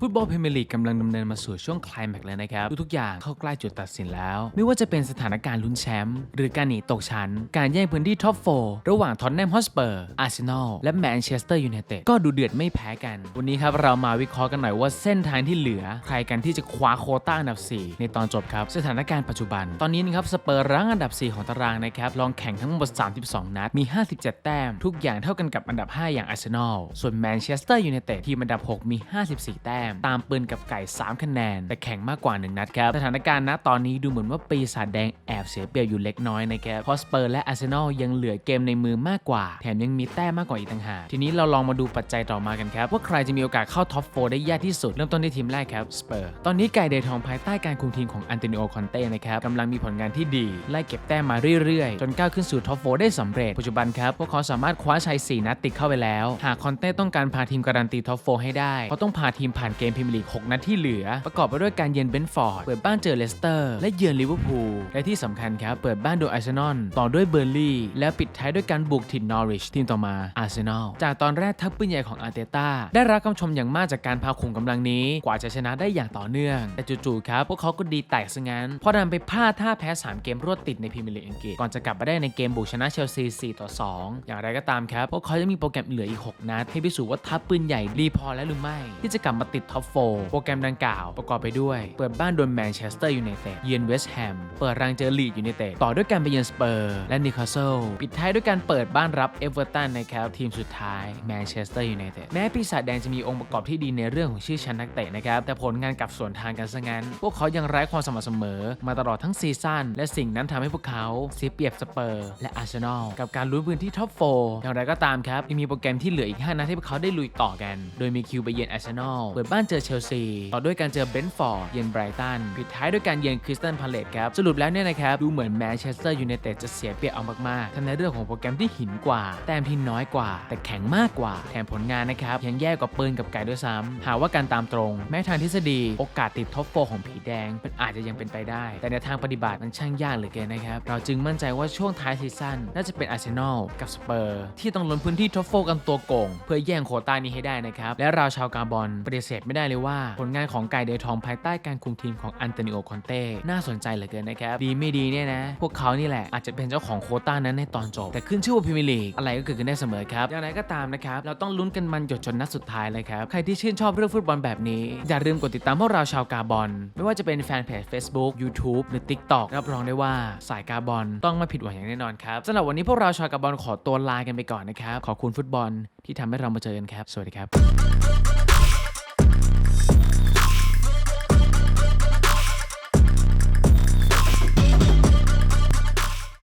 ฟุตบอลพรีเมียร์ลีกกำลังดำเนินมาสู่ช่วงคลายแม็กซ์แล้วนะครับ ทุกๆอย่างเข้าใกล้จุดตัดสินแล้ว ไม่ว่าจะเป็นสถานการณ์ลุ้นแชมป์หรือการหนีตกชั้น การแย่งพื้นที่ท็อป 4 ระหว่างท็อตแนมฮอสเปอร์อาร์เซนอลและแมนเชสเตอร์ยูไนเต็ดก็ดูเดือดไม่แพ้กัน วันนี้ครับเรามาวิเคราะห์กันหน่อยว่าเส้นทางที่เหลือ ใครกันที่จะคว้าโคต้าอันดับ 4 ในตอนจบครับ สถานการณ์ปัจจุบัน ตอนนี้นะครับสเปอร์รั้งอันดับ 4 ของตารางนะครับลองแข่งทั้งหมด 32 นัดมี 57 แต้ม ทุกอย่างเท่ากันกับอันดับ 5 อย่างอาร์เซนอลส่วนแมนเชสเตอร์ยูไนเต็ดทีมอันดับ 6 มี 54แต้มตามปืนกับไก่ 3 คะแนน แต่แข่งมากกว่า 1 นัดครับ สถานการณ์ณตอนนี้ดูเหมือนว่าปีศาจแดงแอบเสียเปรียบอยู่เล็กน้อยนะครับเพราะสเปอร์และอาร์เซนอลยังเหลือเกมในมือมากกว่า แถมยังมีแต้มมากกว่าอีกต่างหากทีนี้เราลองมาดูปัจจัยต่อมากันครับว่าใครจะมีโอกาสเข้าท็อป4ได้ยากที่สุดเริ่มต้นที่ทีมแรกครับสเปอร์ตอนนี้ไก่เดทองภายใต้การคุมทีมของอันโตนิโอคอนเต้นะครับกำลังมีผลงานที่ดีไล่เก็บแต้มมาเรื่อยๆ จนก้าวขึ้นสู่ท็อป4ได้สำเร็จปัจจุบันครับพวกเขาสามารถคว้าชัย4นัดติดเข้าไปแล้ว หากคอนเต้ต้องการพาทีมการันตีท็อป4ให้ได้เขาต้องพาทีมผ่านเกมพรีเมียร์ลีก 6 นัดที่เหลือ ประกอบไปด้วยการเยือนเบนฟอร์ด เปิดบ้านเจอเลสเตอร์ และเยือนลิเวอร์พูล และที่สำคัญครับ เปิดบ้านโดยอาร์เซนอล ต่อด้วยเบอร์ลี่ และปิดท้ายด้วยการบุกถิ่นนอริชทีมต่อมาอาร์เซนอล จากตอนแรกทัพปืนใหญ่ของอาร์เตต้าได้รับคำชมอย่างมากจากการพาขุมกำลังนี้ กว่าจะชนะได้อย่างต่อเนื่อง แต่จู่ๆครับพวกเขาก็ดีแตกซะงั้น เพราะดันไปพลาดท่าแพ้ 3 เกมรวดติดในพรีเมียร์ลีกอังกฤษ ก่อนจะกลับมาได้ในเกมบุกชนะเชลซี 4 ต่อ 2 อย่างไรก็ตามครับ พวกเขายังมีโปรแกรมเหลืออีก 6 นัด ให้พิสูจน์ว่าทัพปืนใหญ่ดีพอแล้วหรือไม่ ที่จะกลับมาติดท็อป4โปรแกรมดังกล่าวประกอบไปด้วย เปิดบ้านโดนแมนเชสเตอร์ยูไนเต็ดเยือนเวสต์แฮมเปิดรังเจอลีดยูไนเต็ดต่อด้วยการไปเยือนสเปอร์และนิวคาสเซิลปิดท้ายด้วยการเปิดบ้านรับเอเวอร์ตันในะครับทีมสุดท้ายแมนเชสเตอร์ยูไนเต็ดแม้ปีศาจแดงจะมีองค์ประกอบที่ดีในเรื่องของชื่อชั้นนักเตะนะครับแต่ผลงานกลับสวนทางกันซะงั้น พวกเขายังไร้ความสม่ำเสมอ มาตลอดทั้งซีซั่นและสิ่งนั้นทำให้พวกเขาเสียเปรียบสเปอร์และอาร์เซนอลกับการลุ้นพื้นที่ท็อป4อย่างไรก็ตามครับยังมีโปรแกรมที่เหลืออีก 5นัดที่พวกเขาได้ลุยต่อกัน โดยมีคิวไปเยือนอาร์เซนอลเปิดบ้านเจอเชลซี ต่อด้วยการเจอเบนฟอร์ดเยือนไบรตันปิดท้ายด้วยการเยือนคริสตันพาเลตครับ สรุปแล้วเนี่ยนะครับ ดูเหมือนแมนเชสเตอร์ยูไนเต็ดจะเสียเปรียบเอามากๆทั้งในเรื่องของโปรแกรมที่หินกว่า แต้มที่น้อยกว่า แต่แข็งมากกว่า แถมผลงานนะครับ ยังแย่กว่าปืนกับไก่ด้วยซ้ำหากว่าการตามตรง แม้ทางทฤษฎี โอกาสติดท็อปโฟของผีแดงเป็นอาจจะยังเป็นไปได้ แต่ในทางปฏิบัติมันช่างยากเหลือเกินนะครับเราจึงมั่นใจว่าช่วงท้ายซีซั่นน่าจะเป็นอาร์เซนอลกับสเปอร์ที่ต้องลุ้นพื้นที่ท็อปโฟกันตัวโกงเพื่อแย่งโคต้านี้ให้ได้นะครับและเราชาวกาบอลปฏิเสธไม่ได้เลยว่า ผลงานของไก่เดทองภายใต้การคุมทีมของอันโตนิโอคอนเต้น่าสนใจเหลือเกินนะครับ ดีไม่ดีเนี่ยนะ พวกเขานี่แหละอาจจะเป็นเจ้าของโคต้านั้นในตอนจบ แต่ขึ้นชื่อว่าพรีเมียร์ลีกอะไรก็เกิดขึ้นได้เสมอครับอย่างไรก็ตามนะครับเราต้องลุ้นกันมันหยดจนนัดสุดท้ายเลยครับใครที่ชื่นชอบเรื่องฟุตบอลแบบนี้อย่าลืมกดติดตามพวกเราชาวกาบอลไม่ว่าจะเป็นแฟนเพจ Facebook YouTube หรือ TikTok รับรองได้ว่าสายกาบอลต้องไม่ผิดหวังอย่างแน่นอนครับสำหรับวันนี้พวกเราชาวกาบอลขอตัวลากันไปก่อนนะครับขอบคุณฟุตบอลที่ทำให้เรามาเจอกันครับ สวัสดีครับ